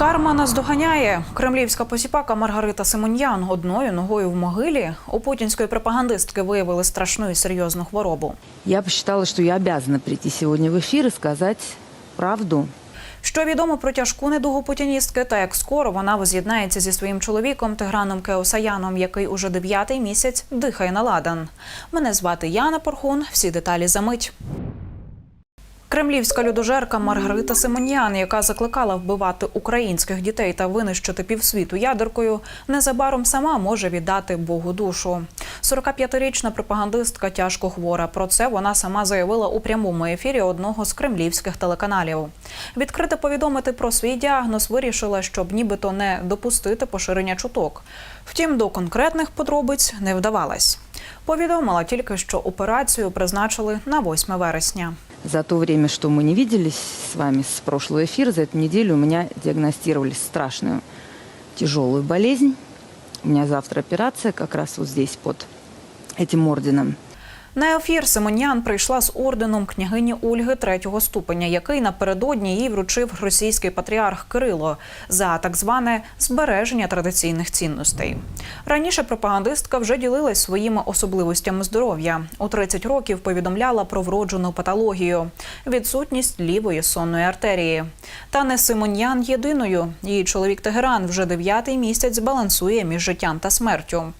Карма наздоганяє. Кремлівська посіпака Маргарита Симоньян одною ногою в могилі у путінської пропагандистки виявили страшну і серйозну хворобу. Я посчитала, что я обязана прийти сегодня в эфир и сказать правду. Що відомо про тяжку недугу путіністки та як скоро вона воз'єднається зі своїм чоловіком Тиграном Кеосаяном, який уже дев'ятий місяць дихає на ладан. Мене звати Яна Порхун. Всі деталі за мить. Кремлівська людожерка Маргарита Симоньян, яка закликала вбивати українських дітей та винищити півсвіту ядеркою, незабаром сама може віддати Богу душу. 45-річна пропагандистка тяжко хвора. Про це вона сама заявила у прямому ефірі одного з кремлівських телеканалів. Відкрито повідомити про свій діагноз вирішила, щоб нібито не допустити поширення чуток. Втім, до конкретних подробиць не вдавалась. Повідомила тільки, що операцію призначили на 8 вересня. За то время, что мы не виделись с вами с прошлого эфира, за эту неделю у меня диагностировали страшную тяжелую болезнь. У меня завтра операция как раз вот здесь под этим орденом. На ефір Симонян прийшла з орденом княгині Ольги третього ступеня, який напередодні їй вручив російський патріарх Кирило за так зване збереження традиційних цінностей. Раніше пропагандистка вже ділилась своїми особливостями здоров'я. У 30 років повідомляла про вроджену патологію, відсутність лівої сонної артерії. Та не Симонян єдиною. Її чоловік Тегеран вже дев'ятий місяць балансує між життям та смертю.